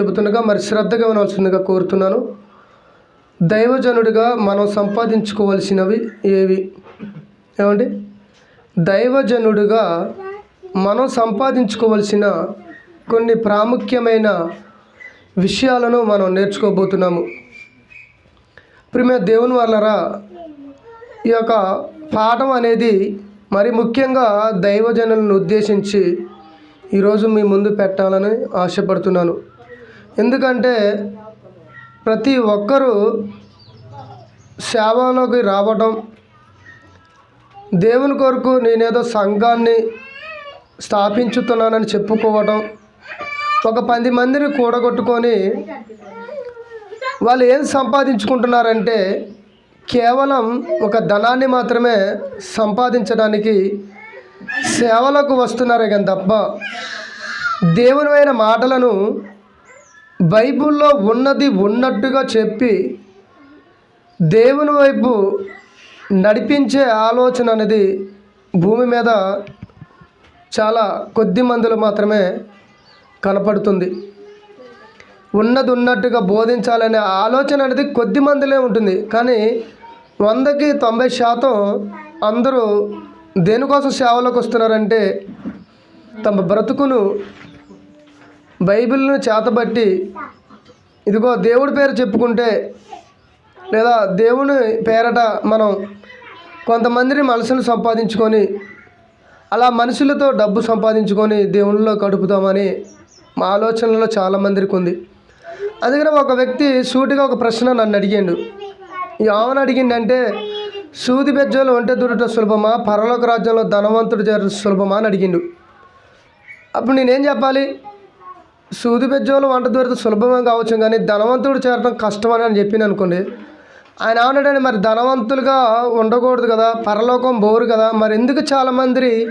చెబుతుండగా మరి శ్రద్ధగా వినవలసిందిగా కోరుతున్నాను. దైవజనుడిగా మనం సంపాదించుకోవలసినవి ఏవి? ఏమండి? దైవజనుడిగా మనం సంపాదించుకోవలసిన కొన్ని ప్రాముఖ్యమైన విషయాలను మనం నేర్చుకోబోతున్నాము. ప్రిమే దేవుని వల్లరా ఈ యొక్క పాఠం అనేది మరి ముఖ్యంగా దైవజనులను ఉద్దేశించి ఈరోజు మీ ముందు పెట్టాలని ఆశపడుతున్నాను. ఎందుకంటే ప్రతి ఒక్కరూ సేవలోకి రావడం దేవుని కొరకు నేనేదో సంఘాన్ని స్థాపించుతున్నానని చెప్పుకోవడం ఒక పది మందిని కూడగొట్టుకొని వాళ్ళు ఏం సంపాదించుకుంటున్నారంటే కేవలం ఒక ధనాన్ని మాత్రమే సంపాదించడానికి సేవలకు వస్తున్నారే కానీ తప్ప దేవునివైన మాటలను బైబిల్లో ఉన్నది ఉన్నట్టుగా చెప్పి దేవుని వైపు నడిపించే ఆలోచన అనేది భూమి మీద చాలా కొద్ది మందిలో మాత్రమే కనపడుతుంది. ఉన్నది ఉన్నట్టుగా బోధించాలనే ఆలోచన అనేది కొద్ది మందిలే ఉంటుంది. కానీ వందకి తొంభై శాతం అందరూ దేనికోసం సేవలోకి వస్తున్నారంటే తమ బ్రతుకును బైబిల్ను చేతబట్టి ఇదిగో దేవుడి పేరు చెప్పుకుంటే లేదా దేవుని పేరట మనం కొంతమందిని మనసును సంపాదించుకొని అలా మనుషులతో డబ్బు సంపాదించుకొని దేవునిలో గడుపుతామని మా ఆలోచనలో చాలా మందికి ఉంది. అందుకని ఒక వ్యక్తి సూటిగా ఒక ప్రశ్న నన్ను అడిగాడు. ఏమని అడిగిందంటే సూది బెజ్జలు ఒంటె దురుట సులభమా? పరలోక రాజ్యంలో ధనవంతుడు చేర సులభమా అని అడిగిండు. అప్పుడు నేనేం చెప్పాలి? సూది బెజ్జోలు వంట దూరత సులభమే కావచ్చు కానీ ధనవంతుడు చేరడం కష్టమని అని చెప్పింది అనుకోండి. ఆయన ఏమన్నాడని మరి ధనవంతులుగా ఉండకూడదు కదా పరలోకం బోరు కదా మరి ఎందుకు చాలామంది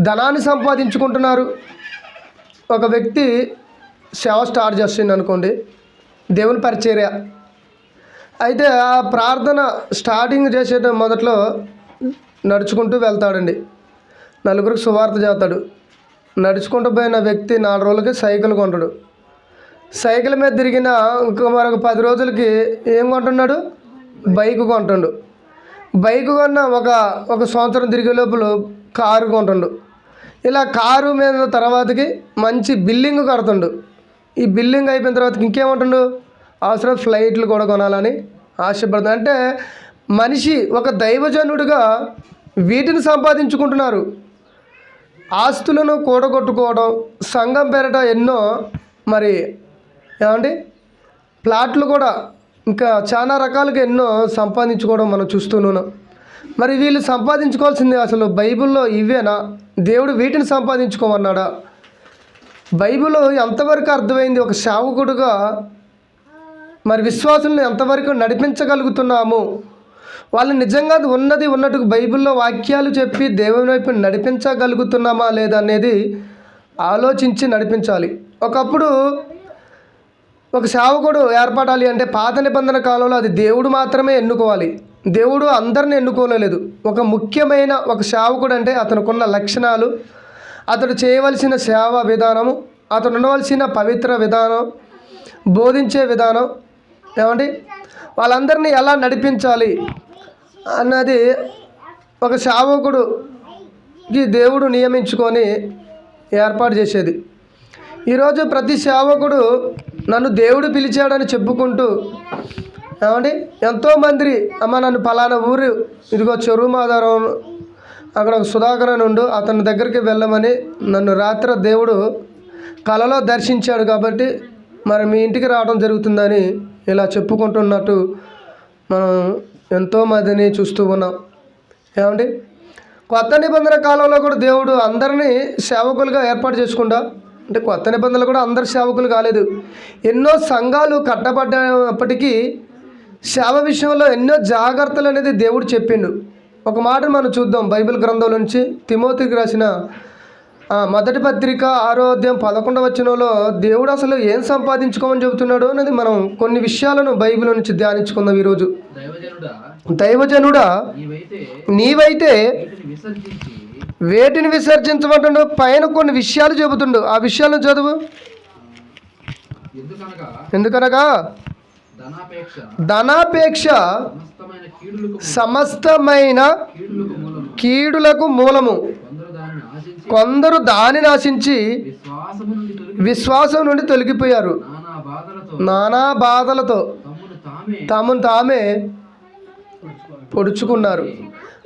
ధనాన్ని సంపాదించుకుంటున్నారు? ఒక వ్యక్తి సేవ స్టార్ట్ చేస్తుంది అనుకోండి దేవుని పరిచర్య. అయితే ఆ ప్రార్థన స్టార్టింగ్ చేసే మొదట్లో నడుచుకుంటూ వెళ్తాడండి. నలుగురికి సువార్త చేస్తాడు నడుచుకుంటూ పోయిన వ్యక్తి నాలుగు రోజులకి సైకిల్ కొంటాడు. సైకిల్ మీద తిరిగిన ఇంకో మరొక పది రోజులకి ఏం కొంటున్నాడు? బైక్ కొంటాడు బైక్ కొన్న ఒక ఒక సంవత్సరం తిరిగే లోపల కారు కొంటుండు ఇలా కారు మీద తర్వాతకి మంచి బిల్డింగ్ కడుతుండు. ఈ బిల్డింగ్ అయిపోయిన తర్వాత ఇంకేమంటుండు అవసరం ఫ్లైట్లు కూడా కొనాలని ఆశపడుతుంది అంటే మనిషి ఒక దైవజనుడిగా వీటిని సంపాదించుకుంటున్నారు. ఆస్తులను కూడగొట్టుకోవడం సంఘం పేరట ఎన్నో మరి ఏమండి? ప్లాట్లు కూడా ఇంకా చాలా రకాలుగా ఎన్నో సంపాదించుకోవడం మనం చూస్తున్నాం మరి వీళ్ళు సంపాదించుకోవాల్సింది అసలు బైబిల్లో ఇవేనా? దేవుడు వీటిని సంపాదించుకోమన్నాడా? బైబిల్ ఎంతవరకు అర్థమైంది? ఒక సేవకుడుగా మరి విశ్వాసులను ఎంతవరకు నడిపించగలుగుతున్నాము? వాళ్ళు నిజంగా ఉన్నది ఉన్నట్టు బైబిల్లో వాక్యాలు చెప్పి దేవుని వైపు నడిపించగలుగుతున్నామా లేదా అనేది ఆలోచించి నడిపించాలి. ఒకప్పుడు ఒక సేవకుడు ఏర్పడాలి అంటే పాత నిబంధన కాలంలో అది దేవుడు మాత్రమే ఎన్నుకోవాలి. దేవుడు అందరిని ఎన్నుకోలేదు. ఒక ముఖ్యమైన ఒక సేవకుడు అంటే అతనుకున్న లక్షణాలు అతడు చేయవలసిన సేవ విధానము అతను ఉండవలసిన పవిత్ర విధానం బోధించే విధానం ఏమండి? వాళ్ళందరినీ ఎలా నడిపించాలి అన్నది ఒక సేవకుడుకి దేవుడు నియమించుకొని ఏర్పాటు చేసేది. ఈరోజు ప్రతి సేవకుడు నన్ను దేవుడు పిలిచాడని చెప్పుకుంటూ ఏమండి? ఎంతోమంది అమ్మ నన్ను పలానా ఊరు ఇదిగో చెరువు మాధారం అక్కడ ఒక సుధాకరన్ ఉండు అతని దగ్గరికి వెళ్ళమని నన్ను రాత్రి దేవుడు కలలో దర్శించాడు కాబట్టి మరి మీ ఇంటికి రావడం జరుగుతుందని ఇలా చెప్పుకుంటున్నట్టు మనం ఎంతోమందిని చూస్తూ ఉన్నాం. ఏమండి? కొత్త నిబంధన కాలంలో కూడా దేవుడు అందరినీ సేవకులుగా ఏర్పాటు చేసుకుంటా? అంటే కొత్త నిబంధనలు కూడా అందరు సేవకులు కాలేదు. ఎన్నో సంఘాలు కట్టబడ్డప్పటికీ సేవ విషయంలో ఎన్నో జాగ్రత్తలు అనేది దేవుడు చెప్పిండు. ఒక మాట మనం చూద్దాం బైబిల్ గ్రంథం నుంచి తిమోతికి రాసిన మొదటి పత్రిక ఆరోగ్యం పదకొండవ వచనంలో దేవుడు అసలు ఏం సంపాదించుకోమని చెబుతున్నాడు అనేది మనం కొన్ని విషయాలను బైబిల్ నుంచి ధ్యానించుకుందాం ఈరోజు. దైవజనుడా దైవజనుడా నీవైతే వీటిని విసర్జించి వేటిని విసర్జించమంటుండు పైన కొన్ని విషయాలు చెబుతుండు. ఆ విషయాలను చదువు. ఎందుకనగా ధనాపేక్ష సమస్తమైన కీడులకు మూలము. కొందరు దానిని ఆశించి విశ్వాసం నుండి తొలగిపోయారు. నానా బాధలతో తమను తామే పొడుచుకున్నారు.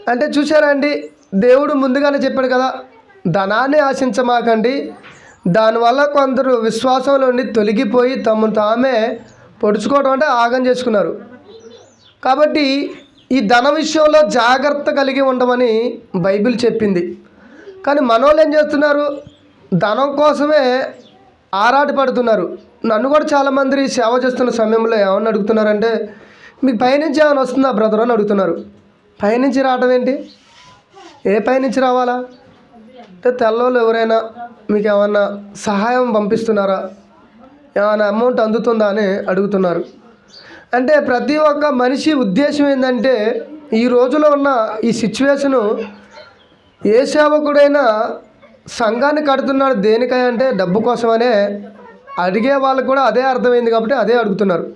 అంటే చూసారండి దేవుడు ముందుగానే చెప్పాడు కదా ధనాన్ని ఆశించమాకండి. దానివల్ల కొందరు విశ్వాసంలో నుండి తొలగిపోయి తమను తామే పొడుచుకోవడం అంటే ఆగం చేసుకున్నారు. కాబట్టి ఈ ధన విషయంలో జాగ్రత్త కలిగి ఉండమని బైబిల్ చెప్పింది. కానీ మనోళ్ళు ఏం చేస్తున్నారు? ధనం కోసమే ఆరాట పడుతున్నారు. నన్ను కూడా చాలామంది సేవ చేస్తున్న సమయంలో ఏమని అడుగుతున్నారంటే మీకు పైనుంచి ఏమైనా వస్తుందా బ్రదర్? అని అడుగుతున్నారు. పైనుంచి రావటం ఏంటి? ఏ పైనుంచి రావాలా? అంటే తెల్లోళ్ళు ఎవరైనా మీకు ఏమన్నా సహాయం పంపిస్తున్నారా? ఏమైనా అమౌంట్ అందుతుందా అని అడుగుతున్నారు. అంటే ప్రతి ఒక్క మనిషి ఉద్దేశం ఏంటంటే ఈ రోజులో ఉన్న ఈ సిచ్యువేషను ఏ సేవకుడైనా సంఘాన్ని కడుతున్నాడు దేనికై అంటే డబ్బు కోసమనే అడిగే వాళ్ళకు కూడా అదే అర్థమైంది కాబట్టి అదే అడుగుతున్నారు.